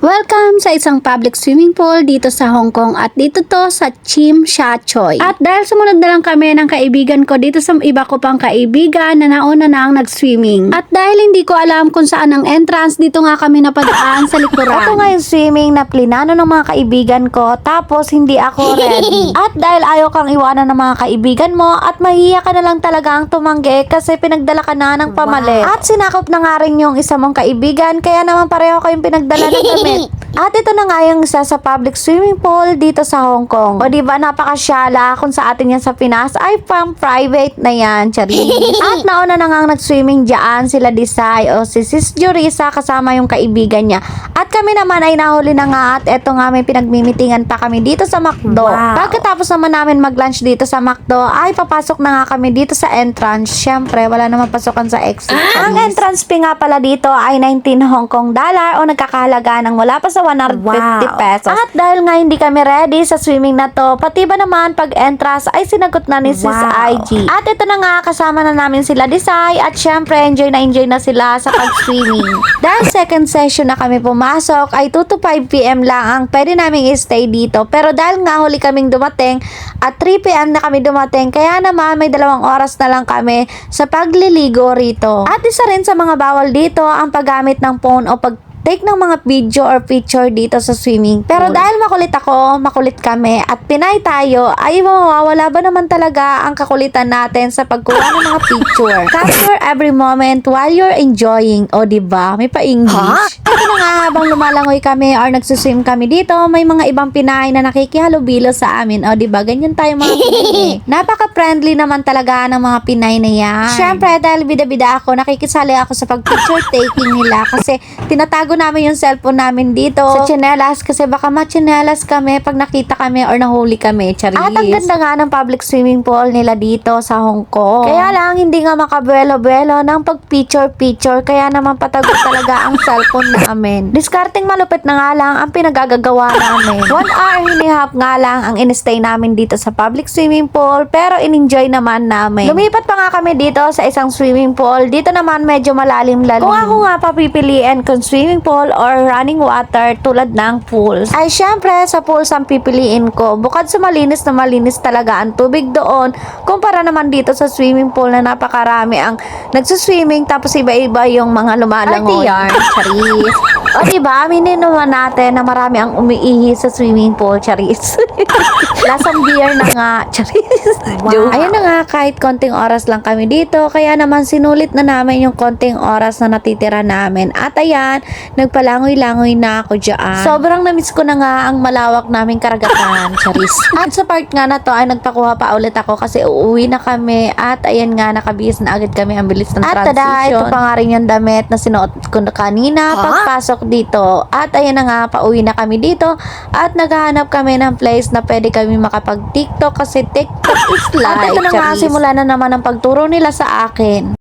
Welcome sa isang public swimming pool dito sa Hong Kong at dito to sa Chim Sha Choi. At dahil sumunod na lang kami ng kaibigan ko dito sa iba ko pang kaibigan na nauna na ang nag-swimming. At dahil hindi ko alam kung saan ang entrance, dito nga kami napadaan sa likuran. Ito nga yung swimming na plinano ng mga kaibigan ko tapos hindi ako ready. at dahil ayaw kang iwanan ng mga kaibigan mo at mahiya ka na lang talaga ang tumanggi kasi pinagdala ka na ng pamalit. At sinakop na nga rin yung isa mong kaibigan kaya naman pareho kayong pinagdala ng damit. At ito na nga yung isa sa public swimming pool dito sa Hong Kong. O di ba napakasyala kung sa atin yan sa Pinas ay pang private na yan, Charis. At nauna na nga nag-swimming dyan sila Desai o si Sis Jurisa kasama yung kaibigan niya. At kami naman ay nahuli na nga at eto nga may pinagmimitingan pa kami dito sa McDo. Wow. Pagkatapos naman namin mag-lunch dito sa McDo ay papasok na nga kami dito sa entrance. Syempre, wala naman pasukan sa exit. Ang entrance fee nga pala dito ay 19 Hong Kong dollar o nagkakahalaga ng wala pa sa 150 Wow. pesos. At dahil nga hindi kami ready sa swimming na to, pati ba naman pag entrance ay sinagot na ni Sis Wow. IG. At ito na nga, kasama na namin sila Desai at syempre enjoy na enjoy na sila sa pag-swimming. dahil second session na kami pumasok ay 2 to 5 p.m. lang ang pwede namin i-stay dito. Pero dahil nga huli kaming dumating at 3 p.m. na kami dumating, kaya naman may dalawang oras na lang kami sa pagliligo rito. At isa rin sa mga bawal dito ang paggamit ng phone o pag take ng mga video or picture dito sa swimming. Pero dahil makulit ako, makulit kami, at Pinay tayo, ay mawawala ba naman talaga ang kakulitan natin sa pagkuha ng mga picture. Capture every moment while you're enjoying. O, di ba? May pa-English. Na nga, habang lumalangoy kami or nagsuswim kami dito, may mga ibang Pinay na nakikihalubilo sa amin. O, di ba? Ganyan tayo mga Pinay. Napaka-friendly naman talaga ng mga Pinay na yan. Siyempre, dahil bida-bida ako, nakikisali ako sa pag-picture taking nila kasi tinatago namin yung cellphone namin dito sa chinelas kasi baka machinelas kami pag nakita kami or nahuli kami. Charis. At ang ganda nga ng public swimming pool nila dito sa Hong Kong. Kaya lang, hindi nga makabuelo-buelo ng pag-picture-picture kaya naman patago talaga ang cellphone namin. Discarding malupit na nga lang ang pinagagagawa namin. One hour and a half nga lang ang in-stay namin dito sa public swimming pool pero in-enjoy naman namin. Lumipat pa nga kami dito sa isang swimming pool. Dito naman medyo malalim-lalim. Kung ako nga papipiliin kung swimming pool or running water tulad ng pools, ay syempre sa pools ang pipiliin ko. Bukod sa malinis na malinis talaga ang tubig doon, kumpara naman dito sa swimming pool na napakarami ang nagsuswimming tapos iba-iba yung mga lumalangoy. Party yarn, Charis. O diba, aminin naman natin na marami ang umiihi sa swimming pool, Charis. Lasang beer na nga, Charis. Wow. Ayun na nga, kahit konting oras lang kami dito, kaya naman sinulit na namin yung konting oras na natitira namin. At ayan, nagpalangoy-langoy na ako dyan. Sobrang namiss ko na nga ang malawak naming karagatan, Charis. At sa part nga na to, ay nagpakuha pa ulit ako kasi uuwi na kami. At ayan nga, nakabihis na agad kami ang bilis ng At transition. tada, ito pa nga rin yung damit na sinuot ko na kanina Ha? pagpasok dito. At ayan na nga, pauwi na kami dito. At naghahanap kami ng place na pwede kami makapag-tiktok kasi tiktok is life. At ito na nga, simula na naman ang pagturo nila sa akin.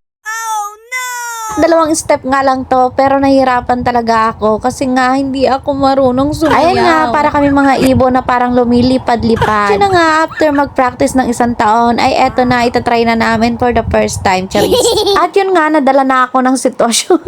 Dalawang step nga lang to, pero nahihirapan talaga ako kasi nga hindi ako marunong sumayaw. Ayan nga, para kami mga ibo na parang lumilipad-lipad. Yun na nga, after mag-practice ng isang taon, ay eto na, itatry na namin for the first time, Charis. At yun nga, nadala na ako ng sitwasyon.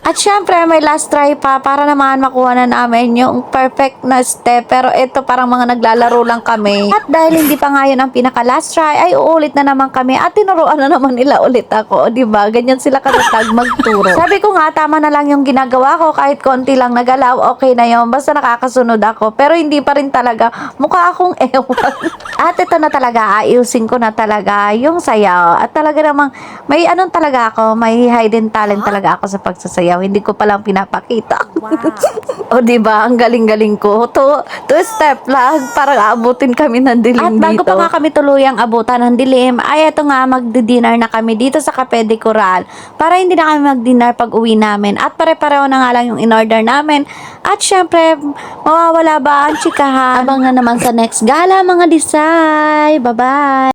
At syempre, may last try pa para naman makuha na namin yung perfect na step. Pero ito parang mga naglalaro lang kami. At dahil hindi pa nga yun ang pinaka last try, ay uulit na naman kami. At tinuruan na naman nila ulit ako. O, Diba? Ganyan sila katatag magturo. Sabi ko nga, tama na lang yung ginagawa ko. Kahit konti lang nagalaw, okay na yun. Basta nakakasunod ako. Pero hindi pa rin talaga mukha akong ewan. At ito na talaga, ayusin ko na talaga yung sayaw. At talaga namang, may anong talaga ako, may hidden talent talaga ako sa pagsasayaw. Hindi ko palang pinapakita. o di ba ang galing-galing ko. To, to step lang, para abutin kami ng dilim At bago dito. pa nga kami tuluyang abutan ng dilim, ay eto nga, magdi-dinner na kami dito sa Cafe de Coral. Para hindi na kami mag-dinner pag uwi namin. At pare-pareho na nga lang yung in-order namin. At syempre, mawawala ba ang chikahan? Abang na naman sa next gala mga disay. Bye-bye!